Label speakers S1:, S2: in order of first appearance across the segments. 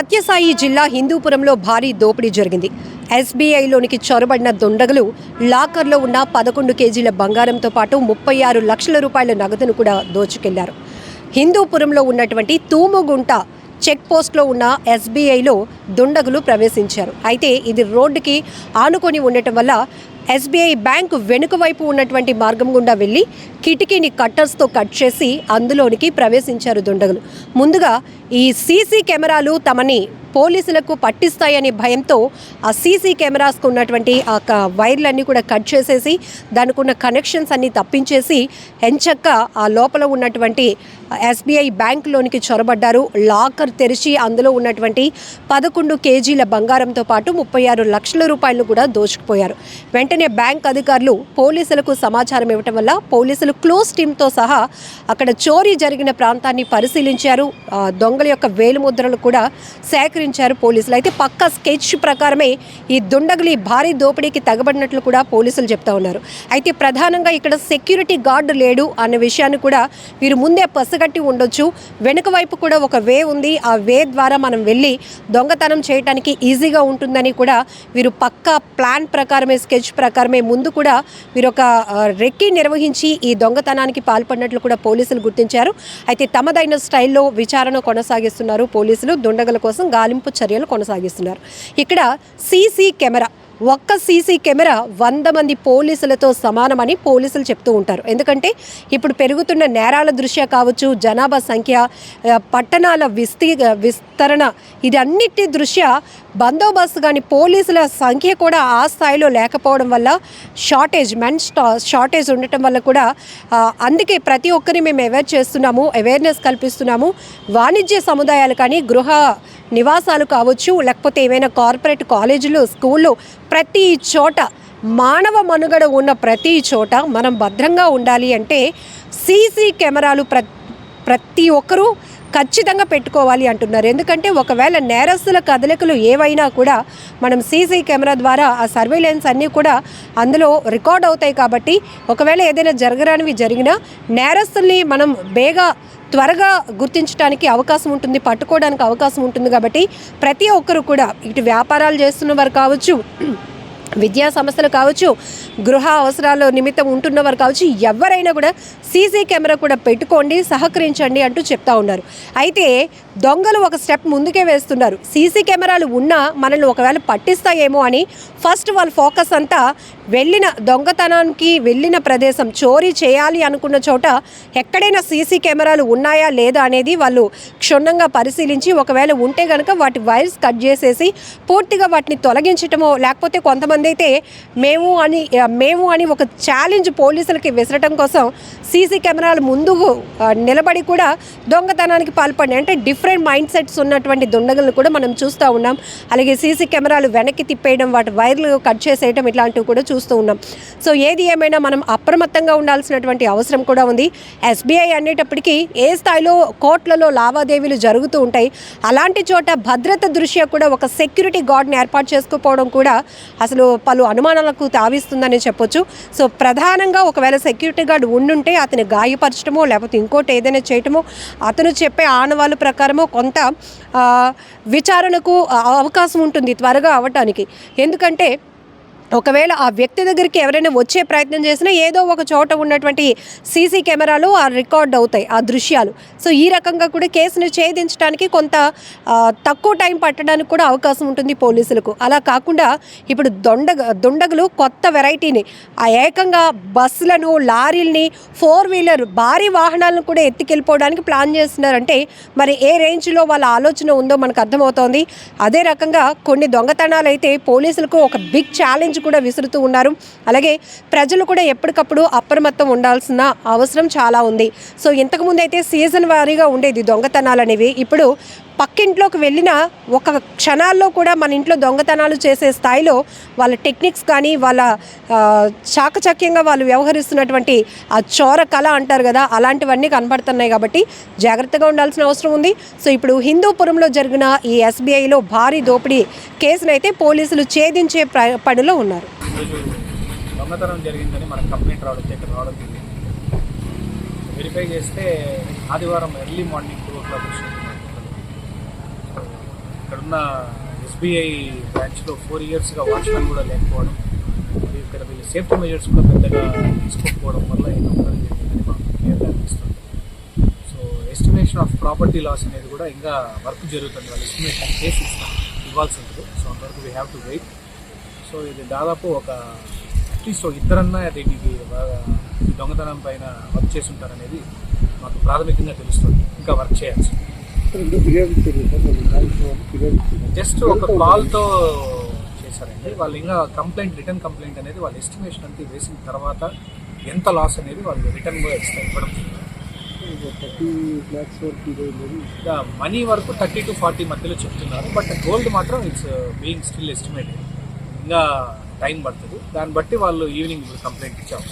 S1: సత్యసాయి జిల్లా హిందూపురంలో భారీ దోపిడీ జరిగింది. ఎస్బీఐలోనికి చొరబడిన దుండగులు లాకర్లో ఉన్న పదకొండు కేజీల బంగారంతో పాటు ముప్పై ఆరు లక్షల రూపాయల నగదును కూడా దోచుకెళ్ళారు. హిందూపురంలో ఉన్నటువంటి తూముగుంట చెక్ పోస్ట్లో ఉన్న ఎస్బీఐలో దుండగులు ప్రవేశించారు. అయితే ఇది రోడ్డుకి ఆనుకొని ఉండటం వల్ల ఎస్బీఐ బ్యాంకు వెనుక వైపు ఉన్నటువంటి మార్గం గుండా వెళ్ళి కిటికీని కట్టర్స్తో కట్ చేసి అందులోనికి ప్రవేశించారు దుండగులు. ముందుగా ఈ సీసీ కెమెరాలు తమని పోలీసులకు పట్టిస్తాయనే భయంతో ఆ సీసీ కెమెరాస్కు ఉన్నటువంటి ఆ వైర్లన్నీ కూడా కట్ చేసేసి దానికి ఉన్న కనెక్షన్స్ అన్నీ తప్పించేసి ఎంచక్క ఆ లోపల ఉన్నటువంటి ఎస్బీఐ బ్యాంకులోనికి చొరబడ్డారు. లాకర్ తెరిచి అందులో ఉన్నటువంటి పదకొండు కేజీల బంగారంతో పాటు ముప్పై ఆరు లక్షల రూపాయలు కూడా దోచుకుపోయారు. వెంటనే బ్యాంక్ అధికారులు పోలీసులకు సమాచారం ఇవ్వటం వల్ల పోలీసులు క్లోజ్ టీంతో సహా అక్కడ చోరీ జరిగిన ప్రాంతాన్ని పరిశీలించారు. దొంగ దొంగల యొక్క వేలుముద్రలు కూడా సేకరించారు పోలీసులు. అయితే పక్క స్కెచ్ ప్రకారమే ఈ దుండగులు ఈ భారీ దోపిడీకి తగబడినట్లు కూడా పోలీసులు చెప్తా ఉన్నారు. అయితే ప్రధానంగా ఇక్కడ సెక్యూరిటీ గార్డు లేడు అన్న విషయాన్ని కూడా వీరు ముందే పసగట్టి ఉండొచ్చు. వెనుక వైపు కూడా ఒక వే ఉంది. ఆ వే ద్వారా మనం వెళ్ళి దొంగతనం చేయడానికి ఈజీగా ఉంటుందని కూడా వీరు పక్క ప్లాన్ ప్రకారమే స్కెచ్ ప్రకారమే ముందు కూడా వీరు ఒక రెక్కి నిర్వహించి ఈ దొంగతనానికి పాల్పడినట్లు కూడా పోలీసులు గుర్తించారు. అయితే తమదైన స్టైల్లో విచారణ కొనసాగిస్తున్నారు. పోలీసులు దుండగల కోసం గాలింపు చర్యలు కొనసాగిస్తున్నారు. ఇక్కడ సీసీ కెమెరా ఒక్క సీసీ కెమెరా వంద మంది పోలీసులతో సమానమని పోలీసులు చెప్తూ ఉంటారు. ఎందుకంటే ఇప్పుడు పెరుగుతున్న నేరాల దృష్ట్యా కావచ్చు జనాభా సంఖ్య పట్టణాల విస్తీ విస్తరణ ఇది అన్నిటి దృష్ట్యా బందోబస్తు కానీ పోలీసుల సంఖ్య కూడా ఆ స్థాయిలో లేకపోవడం వల్ల షార్టేజ్ మెన్ షార్టేజ్ ఉండటం వల్ల కూడా అందుకే ప్రతి ఒక్కరిని మేము అవేర్ చేస్తున్నాము అవేర్నెస్ కల్పిస్తున్నాము. వాణిజ్య సముదాయాలు కానీ గృహ నివాసాలు కావచ్చు లేకపోతే ఏవైనా కార్పొరేట్ కాలేజీలు స్కూళ్ళు ప్రతి చోట మానవ మనుగడ ఉన్న ప్రతి చోట మనం భద్రంగా ఉండాలి అంటే సీసీ కెమెరాలు ప్ర ప్రతి ఒక్కరూ ఖచ్చితంగా పెట్టుకోవాలి అంటున్నారు. ఎందుకంటే ఒకవేళ నేరస్తుల కదలికలు ఏవైనా కూడా మనం సీసీ కెమెరా ద్వారా ఆ సర్వేలెన్స్ అన్నీ కూడా అందులో రికార్డ్ అవుతాయి కాబట్టి ఒకవేళ ఏదైనా జరగరానివి జరిగినా నేరస్తుల్ని మనం బేగా త్వరగా గుర్తించడానికి అవకాశం ఉంటుంది పట్టుకోవడానికి అవకాశం ఉంటుంది కాబట్టి ప్రతి ఒక్కరు కూడా ఇటు వ్యాపారాలు చేస్తున్న వారు కావచ్చు విద్యా సంస్థలు కావచ్చు గృహ అవసరాల నిమిత్తం ఉంటున్నవారు కావచ్చు ఎవరైనా కూడా సీసీ కెమెరా కూడా పెట్టుకోండి సహకరించండి అంటూ చెప్తా ఉన్నారు. అయితే దొంగలు ఒక స్టెప్ ముందుకే వేస్తున్నారు. సీసీ కెమెరాలు ఉన్నా మనల్ని ఒకవేళ పట్టిస్తాయేమో అని ఫస్ట్ వాళ్ళ ఫోకస్ అంతా వెళ్ళిన దొంగతనానికి వెళ్ళిన ప్రదేశం చోరీ చేయాలి అనుకున్న చోట ఎక్కడైనా సీసీ కెమెరాలు ఉన్నాయా లేదా అనేది వాళ్ళు క్షుణ్ణంగా పరిశీలించి ఒకవేళ ఉంటే కనుక వాటి వైర్స్ కట్ చేసేసి పూర్తిగా వాటిని తొలగించటమో లేకపోతే కొంతమంది అయితే మేము అని మేము అని ఒక ఛాలెంజ్ పోలీసులకి విసరటం కోసం సీసీ కెమెరాలు ముందు నిలబడి కూడా దొంగతనానికి పాల్పడి అంటే డిఫరెంట్ మైండ్ సెట్స్ ఉన్నటువంటి దుండగులను కూడా మనం చూస్తూ ఉన్నాం. అలాగే సీసీ కెమెరాలు వెనక్కి తిప్పేయడం వాటి వైర్లు కట్ చేసేయడం ఇట్లాంటివి కూడా చూస్తూ ఉన్నాం. సో ఏది ఏమైనా మనం అప్రమత్తంగా ఉండాల్సినటువంటి అవసరం కూడా ఉంది. ఎస్బీఐ అనేటప్పటికీ ఏ స్థాయిలో కోట్లలో లావాదేవీలు జరుగుతూ ఉంటాయి అలాంటి చోట భద్రత దృష్ట్యా కూడా ఒక సెక్యూరిటీ గార్డ్ని ఏర్పాటు చేసుకోకపోవడం కూడా అసలు పలు అనుమానాలకు తావిస్తుందని చెప్పొచ్చు. సో ప్రధానంగా ఒకవేళ సెక్యూరిటీ గార్డ్ ఉండుంటే అతని గాయపరచడమో లేకపోతే ఇంకోటి ఏదైనా చేయటమో అతను చెప్పే ఆనవాళ్ళ ప్రకారమో కొంత విచారణకు అవకాశం ఉంటుంది త్వరగా అవ్వటానికి ఎందుకంటే ఒకవేళ ఆ వ్యక్తి దగ్గరికి ఎవరైనా వచ్చే ప్రయత్నం చేసినా ఏదో ఒక చోట ఉన్నటువంటి సీసీ కెమెరాలు ఆ రికార్డ్ అవుతాయి ఆ దృశ్యాలు. సో ఈ రకంగా కూడా కేసును ఛేదించడానికి కొంత తక్కువ టైం పట్టడానికి కూడా అవకాశం ఉంటుంది పోలీసులకు. అలా కాకుండా ఇప్పుడు దొండగ దుండగులు కొత్త వెరైటీని ఆ ఏకంగా బస్సులను లారీల్ని ఫోర్ వీలర్ భారీ వాహనాలను కూడా ఎత్తుకెళ్ళిపోవడానికి ప్లాన్ చేస్తున్నారంటే మరి ఏ రేంజ్లో వాళ్ళ ఆలోచన ఉందో మనకు అర్థమవుతోంది. అదే రకంగా కొన్ని దొంగతనాలు అయితే పోలీసులకు ఒక బిగ్ ఛాలెంజ్ కూడా విసురుతూ ఉన్నారు. అలాగే ప్రజలు కూడా ఎప్పటికప్పుడు అప్రమత్తం ఉండాల్సిన అవసరం చాలా ఉంది. సో ఇంతకుముందు అయితే సీజన్ వారీగా ఉండేది దొంగతనాలు అనేవి ఇప్పుడు పక్కింట్లోకి వెళ్ళిన ఒక క్షణాల్లో కూడా మన ఇంట్లో దొంగతనాలు చేసే స్థాయిలో వాళ్ళ టెక్నిక్స్ కానీ వాళ్ళ చాకచక్యంగా వాళ్ళు వ్యవహరిస్తున్నటువంటి ఆ చోర కళ అంటారు కదా అలాంటివన్నీ కనబడుతున్నాయి కాబట్టి జాగ్రత్తగా ఉండాల్సిన అవసరం ఉంది. సో ఇప్పుడు హిందూపురంలో జరిగిన ఈ ఎస్బీఐలో భారీ దోపిడీ కేసునైతే పోలీసులు ఛేదించే ప్ర- పనిలో ఉన్నారు.
S2: దొంగతనం జరిగిందని కంప్లైంట్ రావడం ఇక్కడ రావడం జరిగింది. వెరిఫై చేస్తే ఆదివారం early morning two o'clock వచ్చింది. ఇక్కడున్న ఎస్బీఐ బ్రాంచ్లో ఫోర్ ఇయర్స్గా వాచ్మెన్ కూడా లేకపోవడం మరియు ఇక్కడ వీళ్ళు సేఫ్టీ మెజర్స్ కూడా పెద్దగా తీసుకోకపోవడం వల్ల ఈ దొంగతనం జరిగిందని మాకు క్లియర్గా అనిపిస్తుంది. So estimation of property loss అనేది కూడా ఇంకా వర్క్ జరుగుతుంది. వాళ్ళు ఎస్టిమేషన్ చేసి ఇస్తాం. ఇవ్వాల్సి ఉంటుంది. సో అంతవరకు we have to wait so ఇది దాదాపు ఒక అట్లీస్ట్ ఒక ఇద్దరన్నా దీనికి బాగా దొంగతనం పైన వర్క్ చేసి ఉంటారనేది మాకు ప్రాథమికంగా తెలుస్తుంది. ఇంకా వర్క్ చేయాల్సి జస్ట్ ఒక కాల్తో చేశారండి. వాళ్ళు ఇంకా కంప్లైంట్ రిటర్న్ కంప్లైంట్ అనేది వాళ్ళ ఎస్టిమేషన్ అంతా వేసిన తర్వాత ఎంత లాస్ అనేది వాళ్ళు రిటర్న్ ఇవ్వడం. మనీ వరకు థర్టీ టు ఫార్టీ మధ్యలో చెప్తున్నారు. బట్ గోల్డ్ మాత్రం ఇట్స్ బీయింగ్ స్టిల్ ఎస్టిమేటెడ్ ఇంకా టైం పడుతుంది. దాన్ని బట్టి వాళ్ళు ఈవినింగ్ కంప్లైంట్ ఇచ్చాము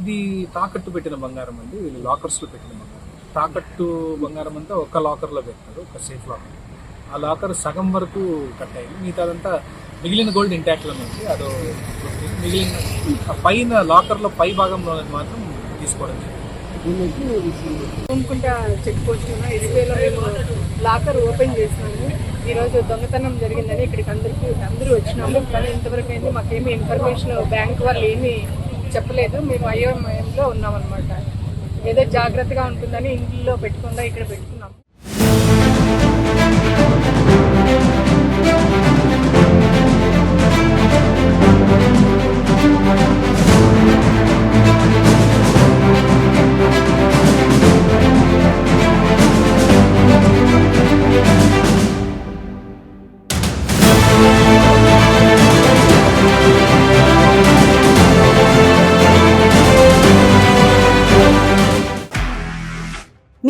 S2: ఇది తాకట్టు పెట్టిన బంగారం అండి. వీళ్ళు లాకర్స్లో పెట్టిన బంగారం. తాకట్టు బంగారం అంతా ఒక లాకర్లో పెట్టారు ఒక సేఫ్ లాకర్ ఆ లాకర్ సగం వరకు కట్ అయింది మిగతాదంతా మిగిలిన గోల్డ్ ఇంటాక్ట్లోనే ఉంది. అదో మిగిలిన పైన లాకర్లో పై భాగంలో మాత్రం తీసుకోవడం జరిగింది.
S3: చెక్ పోస్ట్ ఎస్బీఐలో మేము లాకర్ ఓపెన్ చేసినాము. ఈరోజు దొంగతనం జరిగిందని ఇక్కడికి అందరికీ అందరూ వచ్చినాము. కానీ ఇంతవరకు అయితే మాకేమీ ఇన్ఫర్మేషన్ బ్యాంక్ వాళ్ళు ఏమీ చెప్పలేదు. మేము అయోమయంలో ఉన్నామన్నమాట. ఏదో జాగ్రత్తగా ఉంటుందని ఇంట్లో పెట్టకుండా ఇక్కడ పెట్టుకున్నాము